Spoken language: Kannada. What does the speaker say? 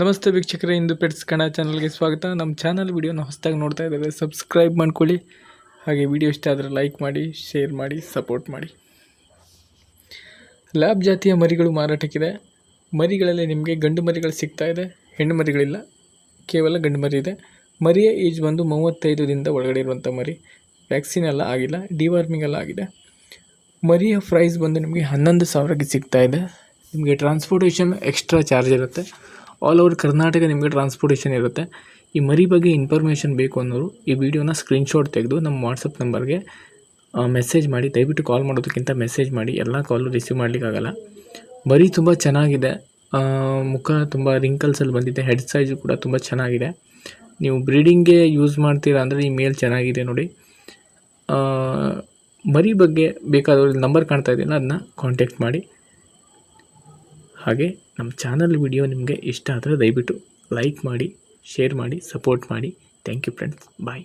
ನಮಸ್ತೆ ವೀಕ್ಷಕರೇ, ಇಂದು ಪೆಟ್ಸ್ ಕನ್ನಡ ಚಾನಲ್ಗೆ ಸ್ವಾಗತ. ನಮ್ಮ ಚಾನಲ್ ವೀಡಿಯೋನ ಹೊಸದಾಗಿ ನೋಡ್ತಾ ಇದ್ದಾರೆ, ಸಬ್ಸ್ಕ್ರೈಬ್ ಮಾಡ್ಕೊಳ್ಳಿ. ಹಾಗೆ ವಿಡಿಯೋ ಇಷ್ಟ ಆದರೆ ಲೈಕ್ ಮಾಡಿ ಶೇರ್ ಮಾಡಿ ಸಪೋರ್ಟ್ ಮಾಡಿ. ಲ್ಯಾಬ್ ಜಾತಿಯ ಮರಿಗಳು ಮಾರಾಟಕ್ಕಿದೆ. ಮರಿಗಳಲ್ಲಿ ನಿಮಗೆ ಗಂಡು ಮರಿಗಳು ಸಿಗ್ತಾ ಇದೆ, ಹೆಣ್ಣು ಮರಿಗಳಿಲ್ಲ, ಕೇವಲ ಗಂಡು ಮರಿ ಇದೆ. ಮರಿಯ ಏಜ್ ಬಂದು ಮೂವತ್ತೈದು ದಿನದ ಒಳಗಡೆ ಇರುವಂಥ ಮರಿ. ವ್ಯಾಕ್ಸಿನ್ ಎಲ್ಲ ಆಗಿಲ್ಲ ಡಿವಾರ್ಮಿಂಗ್ ಎಲ್ಲ ಆಗಿದೆ. ಮರಿಯ ಪ್ರೈಸ್ ಬಂದು ನಿಮಗೆ ಹನ್ನೊಂದು ಸಾವಿರಕ್ಕೆ ಸಿಗ್ತಾ ಇದೆ. ನಿಮಗೆ ಟ್ರಾನ್ಸ್ಪೋರ್ಟೇಷನ್ ಎಕ್ಸ್ಟ್ರಾ ಚಾರ್ಜ್ ಇರುತ್ತೆ. ಆಲ್ ಓವರ್ ಕರ್ನಾಟಕ ನಿಮಗೆ ಟ್ರಾನ್ಸ್ಪೋರ್ಟೇಷನ್ ಇರುತ್ತೆ. ಈ ಮರಿ ಬಗ್ಗೆ ಇನ್ಫಾರ್ಮೇಷನ್ ಬೇಕು ಅನ್ನೋರು ಈ ವಿಡಿಯೋನ ಸ್ಕ್ರೀನ್ಶಾಟ್ ತೆಗೆದು ನಮ್ಮ ವಾಟ್ಸಪ್ ನಂಬರ್ಗೆ ಮೆಸೇಜ್ ಮಾಡಿ. ದಯವಿಟ್ಟು ಕಾಲ್ ಮಾಡೋದಕ್ಕಿಂತ ಮೆಸೇಜ್ ಮಾಡಿ. ಎಲ್ಲ ಕಾಲು ರಿಸೀವ್ ಮಾಡಲಿಕ್ಕಾಗಲ್ಲ. ಮರಿ ತುಂಬ ಚೆನ್ನಾಗಿದೆ. ಮುಖ ತುಂಬ ರಿಂಕಲ್ಸಲ್ಲಿ ಬಂದಿದೆ. ಹೆಡ್ ಸೈಜು ಕೂಡ ತುಂಬ ಚೆನ್ನಾಗಿದೆ. ನೀವು ಬ್ರೀಡಿಂಗ್ಗೆ ಯೂಸ್ ಮಾಡ್ತೀರಾ ಅಂದರೆ ಈ ಮೇಲ್ ಚೆನ್ನಾಗಿದೆ ನೋಡಿ. ಮರಿ ಬಗ್ಗೆ ಬೇಕಾದವ್ರಿಗೆ ನಂಬರ್ ಕಾಣ್ತಾ ಇದೆಯಲ್ಲ ಅದನ್ನ ಕಾಂಟ್ಯಾಕ್ಟ್ ಮಾಡಿ. ಹಾಗೆ ನಮ್ಮ ಚಾನಲ್ ವಿಡಿಯೋ ನಿಮಗೆ ಇಷ್ಟ ಆದರೆ ದಯವಿಟ್ಟು ಲೈಕ್ ಮಾಡಿ, ಶೇರ್ ಮಾಡಿ, ಸಪೋರ್ಟ್ ಮಾಡಿ. Thank you friends. ಬಾಯ್.